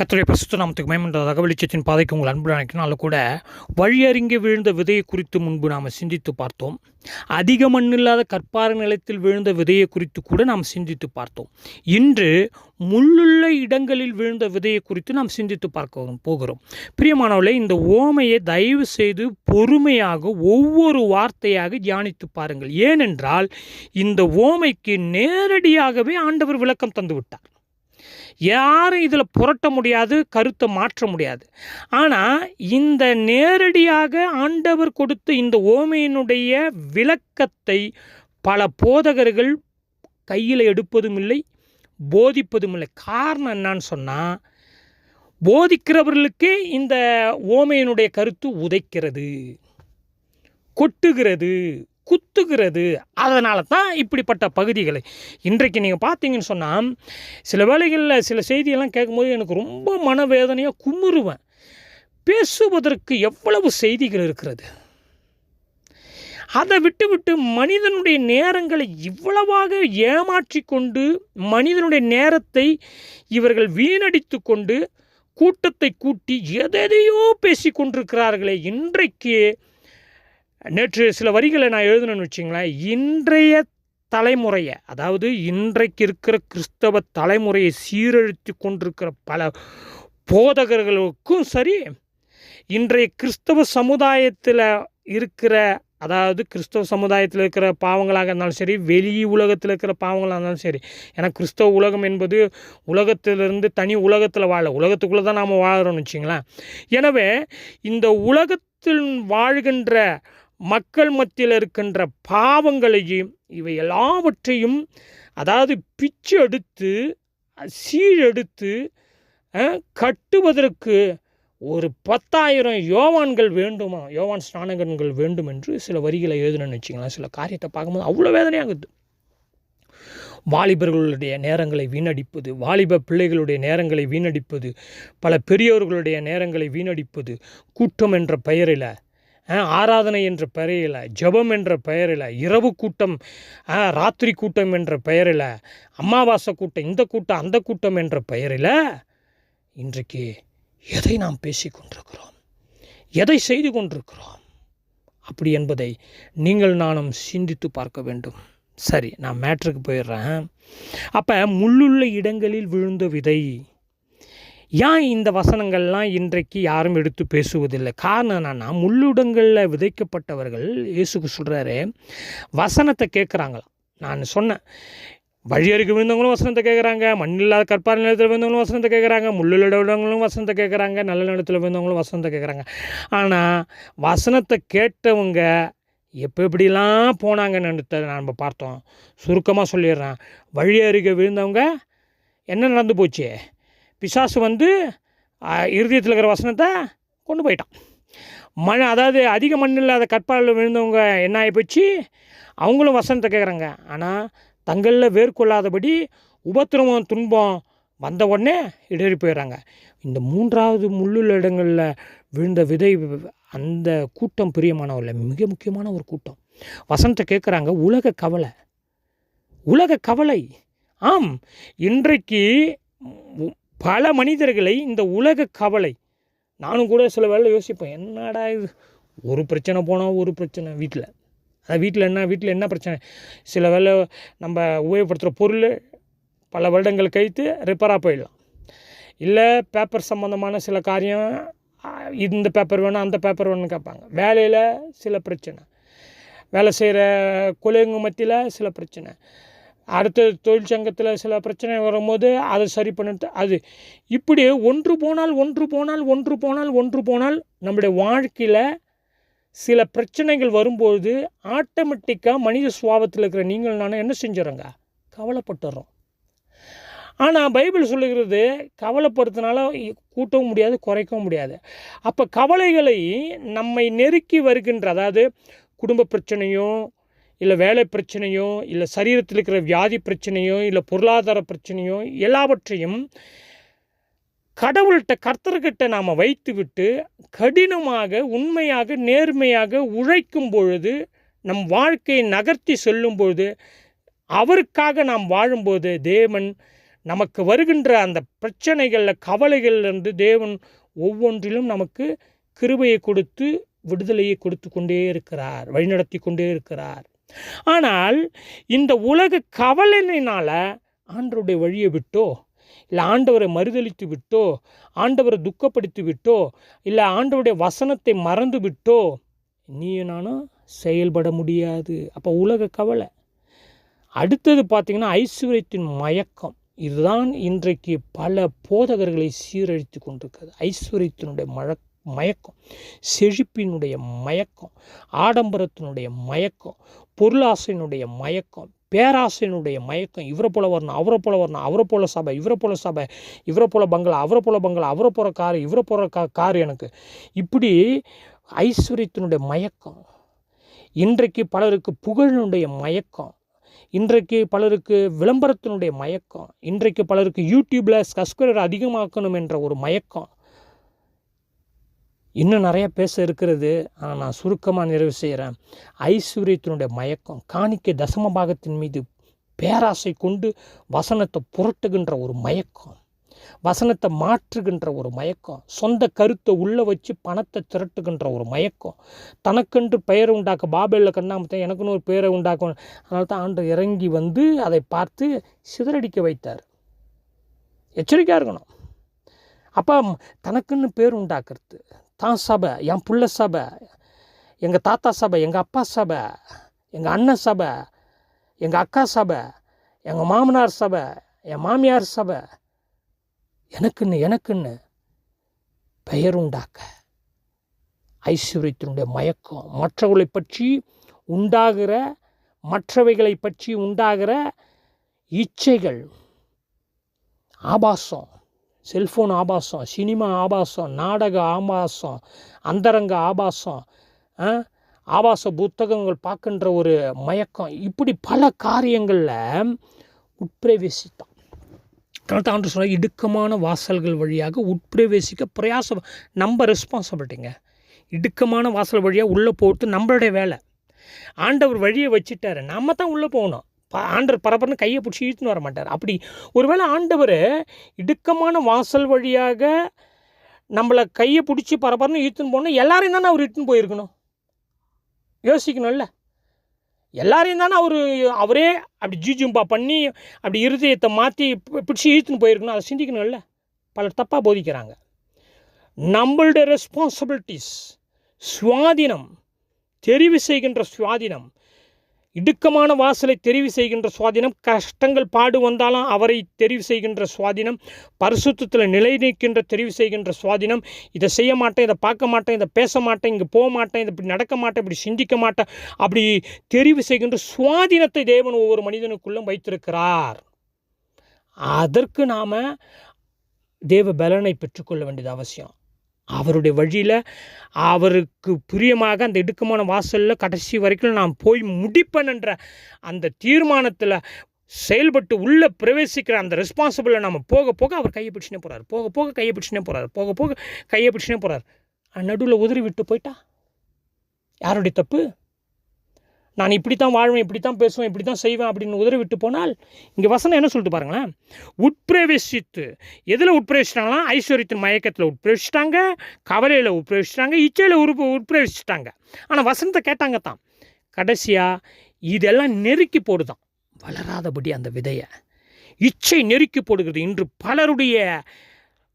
கத்துடைய பிரசுத்த நாமத்துக்கு மேம்பட்ட தகவலிச்சத்தின் பாதைக்கு உங்கள் அன்பு நினைக்கனாலும் கூட வழியறிங்க விழுந்த விதையை குறித்து முன்பு நாம் சிந்தித்து பார்த்தோம். அதிக மண்ணில்லாத கற்பார நிலத்தில் விழுந்த விதையை குறித்து கூட நாம் சிந்தித்து பார்த்தோம். இன்று முள்ளுள்ள இடங்களில் விழுந்த விதையை குறித்து நாம் சிந்தித்து பார்க்க போகிறோம். பிரியமானவர்களே இந்த ஓமையை தயவு செய்து பொறுமையாக ஒவ்வொரு வார்த்தையாக தியானித்து பாருங்கள். ஏனென்றால் இந்த ஓமைக்கு நேரடியாகவே ஆண்டவர் விளக்கம் தந்துவிட்டார். யாரும் இதில் புரட்ட முடியாது கருத்தை மாற்ற முடியாது. ஆனால் இந்த நேரடியாக ஆண்டவர் கொடுத்த இந்த ஓமையினுடைய விளக்கத்தை பல போதகர்கள் கையில் எடுப்பதும் இல்லை போதிப்பதும் இல்லை. காரணம் என்னான்னு சொன்னால் போதிக்கிறவர்களுக்கே இந்த ஓமையினுடைய கருத்து உதைக்கிறது கொட்டுகிறது. குத்துகிறது. அதனால தான் இப்படிப்பட்ட பகுதிகளை. இன்றைக்கு நீங்கள் பார்த்தீங்கன்னு சொன்னால் சில வேளைகளில் சில செய்தியெல்லாம் கேட்கும்போது எனக்கு ரொம்ப மனவேதனையாக குமுறுவேன். பேசுவதற்கு எவ்வளவு செய்திகள் இருக்கிறது? அதை விட்டுவிட்டு மனிதனுடைய நேரங்களை இவ்வளவாக ஏமாற்றி கொண்டு மனிதனுடைய நேரத்தை இவர்கள் வீணடித்து கொண்டு கூட்டத்தை கூட்டி எதையோ பேசி கொண்டிருக்கிறார்களே இன்றைக்கு நேற்று சில வரிகளை நான் எழுதணும்னு வச்சிங்களேன். இன்றைய தலைமுறையை அதாவது இன்றைக்கு இருக்கிற கிறிஸ்தவ தலைமுறையை சீரழித்து கொண்டிருக்கிற பல போதகர்களுக்கும் சரி இன்றைய கிறிஸ்தவ சமுதாயத்தில் இருக்கிற அதாவது கிறிஸ்தவ சமுதாயத்தில் இருக்கிற பாவங்களாக இருந்தாலும் சரி வெளி உலகத்தில் இருக்கிற பாவங்களாக இருந்தாலும் சரி ஏன்னா கிறிஸ்தவ உலகம் என்பது உலகத்திலிருந்து தனி உலகத்தில் வாழ உலகத்துக்குள்ளே தான் நாம் வாழறோம்னு வச்சிங்களேன். எனவே இந்த உலகத்தில் வாழ்கின்ற மக்கள் மத்தியில் இருக்கின்ற பாவங்களையும் இவை எல்லாவற்றையும் அதாவது பிச்சு எடுத்து சீழெடுத்து கட்டுவதற்கு ஒரு பத்தாயிரம் யோவான்கள் வேண்டுமா? யோவான் ஸ்நானகன்கள் வேண்டும் என்று சில வரிகளை எழுதணும்னு வச்சுக்கலாம் சில காரியத்தை பார்க்கும்போது அவ்வளோ வேதனையாகுது வாலிபர்களுடைய நேரங்களை வீணடிப்பது வாலிப பிள்ளைகளுடைய நேரங்களை வீணடிப்பது பல பெரியவர்களுடைய நேரங்களை வீணடிப்பது கூட்டம் என்ற பெயரில் ஆராதனை என்ற பெயரில் ஜபம் என்ற பெயரில் இரவு கூட்டம் ராத்திரி கூட்டம் என்ற பெயரில் அமாவாசை கூட்டம் இந்த கூட்டம் அந்த கூட்டம் என்ற பெயரில் இன்றைக்கு எதை நாம் பேசி கொண்டிருக்கிறோம்? எதை செய்து கொண்டிருக்கிறோம்? அப்படி என்பதை நீங்கள் நானும் சிந்தித்து பார்க்க வேண்டும். சரி நான் மேட்ருக்கு போயிடுறேன். அப்போ முள்ளுள்ள இடங்களில் விழுந்த விதை ஏன் இந்த வசனங்கள்லாம் இன்றைக்கு யாரும் எடுத்து பேசுவதில்லை? காரணம் என்னன்னா முள்ளுடங்களில் விதைக்கப்பட்டவர்கள் இயேசுக்கு சொல்கிறாரு வசனத்தை கேட்குறாங்களாம். நான் சொன்னேன் வழியருக்கு விழுந்தவங்களும் வசனத்தை கேட்குறாங்க மண்ணில்லாத கற்பார் நிலத்தில் விழுந்தவங்களும் வசனத்தை கேட்குறாங்க முள்ளுள்ள விடவங்களும் வசனத்தை கேட்குறாங்க நல்ல நிலத்தில் விழுந்தவங்களும் வசனத்தை கேட்குறாங்க. ஆனால் வசனத்தை கேட்டவங்க எப்போ எப்படிலாம் போனாங்கன்னு நம்ம பார்த்தோம். சுருக்கமாக சொல்லிடுறேன். வழி அருகே விழுந்தவங்க என்ன நடந்து போச்சு? பிசாசு வந்து இருதயத்தில் இருக்கிற வசனத்தை கொண்டு போயிட்டான். மண் அதாவது அதிக மண் இல்லாத கற்பாலில் விழுந்தவங்க என்ன ஆகிப்போச்சு அவங்களும் வசனத்தை கேட்குறாங்க ஆனால் தங்களில் வேர்கொள்ளாதபடி உபத்திரவம் துன்பம் வந்த உடனே இடறி போயிடுறாங்க. இந்த மூன்றாவது முள்ளுள்ள இடங்களில் விழுந்த விதை அந்த கூட்டம் பிரியமானவர்கள் மிக முக்கியமான ஒரு கூட்டம். வசனத்தை கேட்குறாங்க உலக கவலை. உலக கவலை. ஆம் இன்றைக்கு பல மனிதர்களை இந்த உலக கவலை. நானும் கூட சில வேலை யோசிப்பேன் என்னடா இது? ஒரு பிரச்சனை போனால் ஒரு பிரச்சனை வீட்டில் அதான் வீட்டில் என்ன வீட்டில் என்ன பிரச்சனை? சில வேலை நம்ம உபயோகப்படுத்துகிற பொருள் பல வருடங்கள் கழித்து ரிப்பேராக போயிடலாம். இல்லை பேப்பர் சம்மந்தமான சில காரியம் இந்த பேப்பர் வேணும் அந்த பேப்பர் வேணும்னு கேட்பாங்க. வேலையில் சில பிரச்சனை. வேலை செய்கிற கொலைங்க மத்தியில் சில பிரச்சனை. அடுத்த தொழிற்சங்கத்தில் சில பிரச்சனை வரும்போது அதை சரி பண்ணிட்டு அது. இப்படி ஒன்று போனால் ஒன்று போனால் ஒன்று போனால் ஒன்று போனால் நம்முடைய வாழ்க்கையில் சில பிரச்சனைகள் வரும்போது ஆட்டோமேட்டிக்காக மனித சுவாபத்தில் இருக்கிற நீங்கள் நான் என்ன செஞ்சிடறோங்க? கவலைப்பட்டுறோம். ஆனால் பைபிள் சொல்லுகிறது கவலைப்படுத்தினால கூட்டவும் முடியாது குறைக்கவும் முடியாது. அப்போ கவலைகளை நம்மை நெருக்கி வருகின்ற அதாவது குடும்ப பிரச்சனையும் இல்லை வேலை பிரச்சனையோ இல்லை சரீரத்தில் இருக்கிற வியாதி பிரச்சனையோ இல்லை பொருளாதார பிரச்சனையோ எல்லாவற்றையும் கடவுள்கிட்ட கர்த்தர்கிட்ட நாம் வைத்துவிட்டு கடினமாக உண்மையாக நேர்மையாக உழைக்கும் பொழுது நம் வாழ்க்கையை நகர்த்தி செல்லும் பொழுது அவருக்காக நாம் வாழும்போது தேவன் நமக்கு வருகின்ற அந்த பிரச்சனைகளில் கவலைகளிலிருந்து தேவன் ஒவ்வொன்றிலும் நமக்கு கிருபையை கொடுத்து விடுதலையை கொடுத்து கொண்டே இருக்கிறார் வழிநடத்தி கொண்டே இருக்கிறார். ஆனால் இந்த உலக கவலையினால் ஆண்டருடைய வழியை விட்டோ? இல்லை ஆண்டவரை மறுதளித்து விட்டோ? ஆண்டவரை துக்கப்படுத்தி விட்டோ? இல்லை ஆண்டவருடைய வசனத்தை மறந்து விட்டோ? நீ நானும் செயல்பட முடியாது. அப்போ உலக கவலை. அடுத்தது பார்த்திங்கன்னா ஐஸ்வர்யத்தின் மயக்கம். இதுதான் இன்றைக்கு பல போதகர்களை சீரழித்து கொண்டிருக்கிறது. ஐஸ்வர்யத்தினுடைய மழக்கம் மயக்கம். செழிப்பினுடைய மயக்கம் ஆடம்பரத்தினுடைய மயக்கம் பொருளாசையினுடைய மயக்கம் பேராசையினுடைய மயக்கம். இவரை போல வரணும் அவரை போல வரணும் அவரை போல சபை இவரை போல சபை இவரை போல பங்களா அவரை போல பங்களா அவரை போகிற காரு இவரை போகிற கா கார் எனக்கு. இப்படி ஐஸ்வர்யத்தினுடைய மயக்கம். இன்றைக்கு பலருக்கு புகழினுடைய மயக்கம். இன்றைக்கு பலருக்கு விளம்பரத்தினுடைய மயக்கம். இன்றைக்கு பலருக்கு யூடியூப்பில் சப்ஸ்கிரைபர் அதிகமாக்கணும் என்ற ஒரு மயக்கம். இன்னும் நிறைய பேச இருக்கிறது. ஆனால் நான் சுருக்கமாக நிறைவு செய்கிறேன் ஐஸ்வர்யத்தினுடைய மயக்கம் காணிக்கை தசம பாகத்தின் மீது பேராசை கொண்டு வசனத்தை புரட்டுகின்ற ஒரு மயக்கம் வசனத்தை மாற்றுகின்ற ஒரு மயக்கம் சொந்த கருத்தை உள்ளே வச்சு பணத்தை திரட்டுகின்ற ஒரு மயக்கம். தனக்கென்று பெயரை உண்டாக்க பாபேலில் கண்ணாமத்தை எனக்குன்னு ஒரு பெயரை உண்டாக்கும் அதனால தான் ஆண்டு இறங்கி வந்து அதை பார்த்து சிதறடிக்க வைத்தார். எச்சரிக்கையாக இருக்கணும். அப்போ தனக்குன்னு பேர் உண்டாக்குறது தான் சபை என் புள்ள சபை எங்கள் தாத்தா சபை எங்கள் அப்பா சபை எங்கள் அண்ணன் சபை எங்கள் அக்கா சபை எங்கள் மாமனார் சபை என் மாமியார் சபை. எனக்குன்னு எனக்குன்னு பெயர் உண்டாக்க. ஐஸ்வர்யத்தினுடைய மயக்கம். மற்றவர்களை பற்றி உண்டாகிற மற்றவைகளை பற்றி உண்டாகிற இச்சைகள் ஆபாசம். செல்ஃபோன் ஆபாசம் சினிமா ஆபாசம் நாடக ஆபாசம் அந்தரங்க ஆபாசம் ஆபாச புத்தகங்கள் பார்க்கின்ற ஒரு மயக்கம். இப்படி பல காரியங்களில் உட்பிரவேசித்தான். அதனால ஆண்டு சொன்ன இடுக்கமான வாசல்கள் வழியாக உட்பிரவேசிக்க பிரயாசம் நம்ம ரெஸ்பான்சிபிலிட்டிங்க இடுக்கமான வாசல் வழியாக உள்ளே போகிறது நம்மளுடைய வேலை. ஆண்டவர் வழியை வச்சுட்டாரு. நம்ம தான் உள்ளே போகணும். ப- பரபரன்னு கையை பிடிச்சி இழுத்துன்னு வர மாட்டார். அப்படி ஒருவேளை ஆண்டவர் இடுக்கமான வாசல் வழியாக நம்மளை கையை பிடிச்சி பரபரன்னு இழுத்துன்னு போனால் எல்லாரையும் தானே அவர் இட்டுன்னு போயிருக்கணும்? யோசிக்கணும்ல. எல்லாரையும் தானே அவர் அவரே அப்படி ஜிஜும்பா பண்ணி அப்படி இருதயத்தை மாற்றி பிடிச்சி இழுத்துன்னு போயிருக்கணும். அதை சிந்திக்கணும்ல. பலர் தப்பாக போதிக்கிறாங்க. நம்மளுடைய ரெஸ்பான்சிபிலிட்டிஸ் சுவாதீனம் தெரிவு செய்கின்ற சுவாதீனம் இடுக்கமான வாசலை தெரிவு செய்கின்ற சுவாதீனம் கஷ்டங்கள் பாடு வந்தாலும் அவரை தெரிவு செய்கின்ற சுவாதீனம் பரிசுத்தத்தில் நிலை நிற்கின்ற தெரிவு செய்கின்ற சுவாதீனம். இதை செய்ய மாட்டேன் இதை பார்க்க மாட்டேன் இதை பேச மாட்டேன் இங்கே போக மாட்டேன் இதை இப்படி நடக்க மாட்டேன் இப்படி சிந்திக்க மாட்டேன் அப்படி தெரிவு செய்கின்ற சுவாதீனத்தை தேவன் ஒவ்வொரு மனிதனுக்குள்ளும் வைத்திருக்கிறார். அதற்கு நாம் தேவ பலனை பெற்றுக்கொள்ள வேண்டியது அவசியம். அவருடைய வழியில் அவருக்கு பிரியமாக அந்த இடுக்கமான வாசலில் கடைசி வரைக்கும் நான் போய் முடிப்பேன்ன்ற அந்த தீர்மானத்தில் செயல்பட்டு உள்ளே பிரவேசிக்கிற அந்த ரெஸ்பான்சிபிளை நம்ம போக போக அவர் கையை பிடிச்சினே போகிறார் போக போக கையை பிடிச்சினே போகிறார் போக போக கையை பிடிச்சினே போகிறார் நடுவில் உதறி விட்டு போயிட்டா? யாருடைய தப்பு? நான் இப்படி தான் வாழ்வேன் இப்படி தான் பேசுவேன் இப்படி தான் செய்வேன் அப்படின்னு உதறி விட்டு போனால் இங்கே வசனம் என்ன சொல்லிட்டு பாருங்களேன்? உட்பிரவேசித்து. எதில் உட்பிரவேசிட்டாங்களா ஐஸ்வர்யத்தின் மயக்கத்தில் உட்பிரவேசிட்டாங்க கவலையில் உட்பிரவேசிட்டாங்க இச்சையில் உருப்பு உட்பிரவேசிட்டாங்க ஆனால் வசனத்தை கேட்டாங்க தான் கடைசியாக இதெல்லாம் நெருக்கி போடுதான். வளராதபடி அந்த விதையை. இச்சை நெருக்கி போடுகிறது. இன்று பலருடைய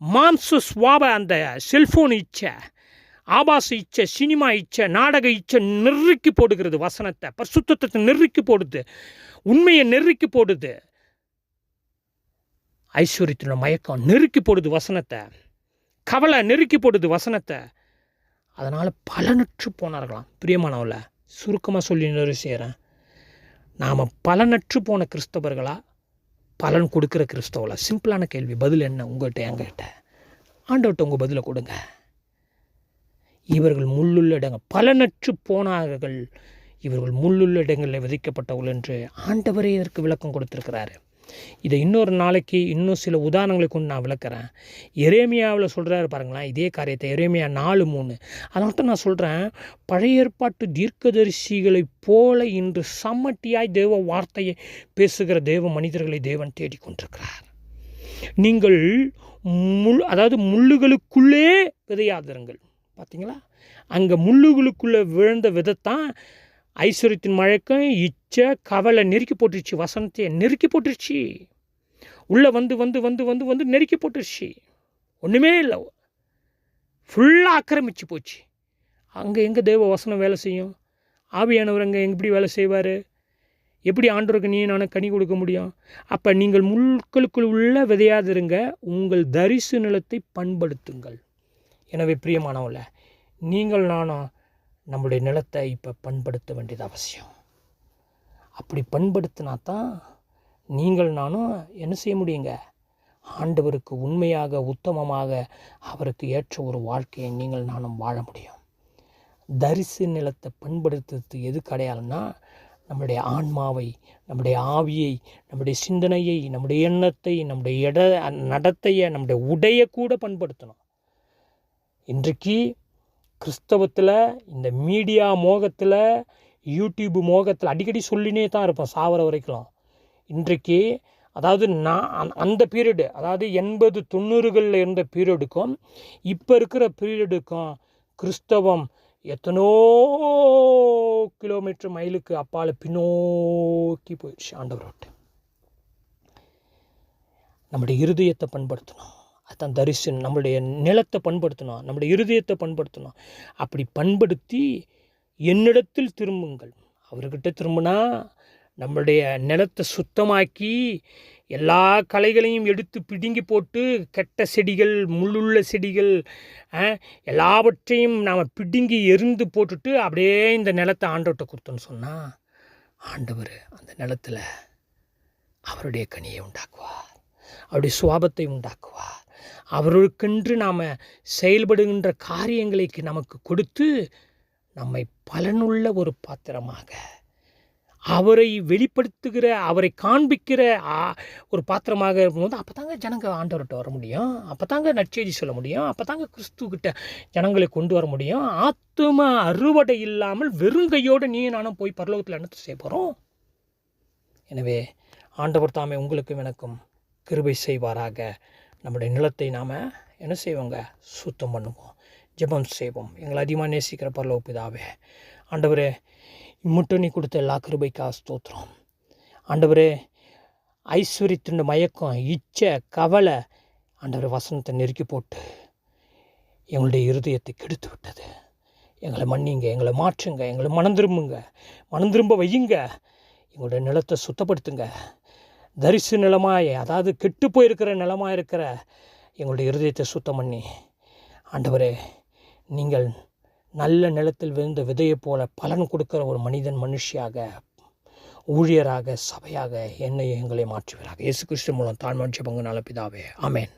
மாம்ச சுவாப அந்த செல்ஃபோன் இச்சை. ஆபாச இச்சை சினிமா இச்சை நாடக இச்சை நெருக்கி போடுகிறது வசனத்தை. பரிசுத்தத்தை நெருக்கி போடுது. உண்மையை நெருக்கி போடுது. ஐஸ்வர்யத்தின மயக்கம் நெருக்கி போடுது வசனத்தை. கவலை நெருக்கி போடுது வசனத்தை. அதனால் பலனற்று போனார்களாம். பிரியமானவில் சுருக்கமாக சொல்லி நிறைவு செய்கிறேன் நாம் பலனற்று போன கிறிஸ்தவர்களா? பலன் கொடுக்குற கிறிஸ்தவளா சிம்பிளான கேள்வி. பதில் என்ன? உங்கள்கிட்ட என்கிட்ட. ஆண்டவர்கிட்ட உங்கள் பதிலை கொடுங்க. இவர்கள் முள்ளுள்ள இடங்கள் பல நற்று போனார்கள். இவர்கள் முள்ளுள்ள இடங்களில் விதைக்கப்பட்டவர்கள் என்று ஆண்டவரே இதற்கு விளக்கம் கொடுத்திருக்கிறாரு. இதை இன்னொரு நாளைக்கு இன்னும் சில உதாரணங்களை கொண்டு நான் விளக்குறேன். எரேமியாவில் சொல்கிறாரு பாருங்களேன் இதே காரியத்தை எரேமியா நாலு மூணு. அதை மட்டும் நான் சொல்கிறேன் பழைய ஏற்பாட்டு தீர்க்கதரிசிகளைப் போல இன்று சம்மட்டியாய் தேவ வார்த்தையை பேசுகிற தேவ மனிதர்களை தேவன் தேடிக்கொண்டிருக்கிறார் நீங்கள் முள் அதாவது முள்ளுகளுக்குள்ளே விதையாதிருங்கள். பார்த்தீங்களா அங்கே முள்ளுகளுக்குள்ளே விழுந்த விதத்தான் ஐஸ்வர்யத்தின் மழக்கம் இச்சை கவலை நெருக்கி போட்டுருச்சு வசனத்தை நெருக்கி போட்டுருச்சு. உள்ளே வந்து வந்து வந்து வந்து வந்து நெருக்கி போட்டுருச்சு. ஒன்றுமே இல்லை. ஃபுல்லாக ஆக்கிரமிச்சு போச்சு. அங்கே எங்கே தெய்வ வசனம் வேலை செய்யும்? ஆவியானவர் அங்கே எப்படி வேலை செய்வார்? எப்படி ஆண்டவருக்கு நீ நான் கனி கொடுக்க முடியும்? அப்போ நீங்கள் முள்களுக்குள் உள்ள விதையாதிருங்க உங்கள் தரிசு நிலத்தை பண்படுத்துங்கள். எனவே பிரியமானவங்கள நீங்கள் நானும் நம்முடைய நிலத்தை இப்போ பண்படுத்த வேண்டியது அவசியம். அப்படி பண்படுத்தினா தான் நீங்கள் நானும் என்ன செய்ய முடியுங்க? ஆண்டவருக்கு உண்மையாக உத்தமமாக அவருக்கு ஏற்ற ஒரு வாழ்க்கையை நீங்கள் நானும் வாழ முடியும். தரிசு நிலத்தை பண்படுத்துறது எது கிடையாதுன்னா நம்முடைய ஆன்மாவை நம்முடைய ஆவியை நம்முடைய சிந்தனையை நம்முடைய எண்ணத்தை நம்முடைய இட நடத்தையை நம்முடைய உடையை கூட பண்படுத்தணும். இன்றைக்கு கிறிஸ்தவத்தில் இந்த மீடியா மோகத்தில் யூடியூப் மோகத்தில் அடிக்கடி சொல்லினே தான் இருப்போம் சாவர வரைக்கும். இன்றைக்கு அதாவது நான் அந்த- அந்த பீரியடு அதாவது எண்பது தொண்ணூறுகளில் இருந்த பீரியடுக்கும் இப்போ இருக்கிற பீரியடுக்கும் கிறிஸ்தவம் எத்தனோ கிலோமீட்டர் மைலுக்கு அப்பால் பின்னோக்கி போயிடுச்சு ஆண்டவர் நம்முடைய இருதயத்தை பண்படுத்தணும். அதான் தரிசனம் நம்மளுடைய நிலத்தை பண்படுத்தணும் நம்முடைய இருதயத்தை பண்படுத்தணும் அப்படி பண்படுத்தி என்னிடத்தில் திரும்புங்கள். அவர்கிட்ட திரும்பினா நம்மளுடைய நிலத்தை சுத்தமாக்கி எல்லா களைகளையும் எடுத்து பிடுங்கி போட்டு கெட்ட செடிகள் முள்ளுள்ள செடிகள் எல்லாவற்றையும் நாம் பிடுங்கி எரிந்து போட்டுட்டு அப்படியே இந்த நிலத்தை ஆண்டவர்கிட்ட கொடுத்தோன்னு சொன்னால் ஆண்டவர் அந்த நிலத்தில் அவருடைய கனியை உண்டாக்குவார். அவருடைய சுவாபத்தை உண்டாக்குவார். அவருக்கென்று நாம் செயல்படுகின்ற காரியங்களுக்கு நமக்கு கொடுத்து நம்மை பலனுள்ள ஒரு பாத்திரமாக அவரை வெளிப்படுத்துகிற அவரை காண்பிக்கிற ஒரு பாத்திரமாக இருக்கும்போது அப்போ தாங்க ஜனங்க ஆண்டவர்கிட்ட வர முடியும். அப்போ தாங்க நற்செய்தி சொல்ல முடியும். அப்போ தாங்க கிறிஸ்துக்கிட்ட ஜனங்களை கொண்டு வர முடியும். ஆத்தும அறுவடை இல்லாமல் வெறுங்கையோடு நீ நானும் போய் பரலோகத்தில் என்ன செய்ய போகிறோம் எனவே ஆண்டவர் தாமே உங்களுக்கும் எனக்கும் கிருபை செய்வாராக. நம்முடைய நிலத்தை நாம் என்ன செய்வோங்க? சுத்தம் பண்ணுவோம். ஜெபம் செய்வோம். எங்களை அதிகமாக நேசிக்கிற பரலோக பிதாவே ஆண்டவரே இம்முட்டும் நீ கொடுத்த எல்லா கிருபைக்கா ஸ்தோத்திரம். ஆண்டவரே ஐஸ்வர்யத்தின் மயக்கம் இச்சை கவலை ஆண்டவர் வசனத்தை நெருக்கி போட்டு எங்களுடைய இருதயத்தை கெடுத்து விட்டது. எங்களை மன்னிங்க எங்களை மாற்றுங்க எங்களை மனம் திரும்புங்க மனம் திரும்ப வையுங்க. எங்களுடைய நிலத்தை சுத்தப்படுத்துங்க. தரிசு நிலமாய் அதாவது கெட்டு போயிருக்கிற நிலமாக இருக்கிற எங்களுடைய இருதயத்தை சுத்தம் பண்ணி ஆண்டவரே நீங்கள் நல்ல நிலத்தில் விழுந்த விதையைப் போல பலன் கொடுக்கிற ஒரு மனிதன் மனுஷியாக ஊழியராக சபையாக என்னை எங்களை மாற்றுவீராக. இயேசு கிறிஸ்து மூலம் தாழ்மன் பங்கு நல பிதாவே ஆமென்.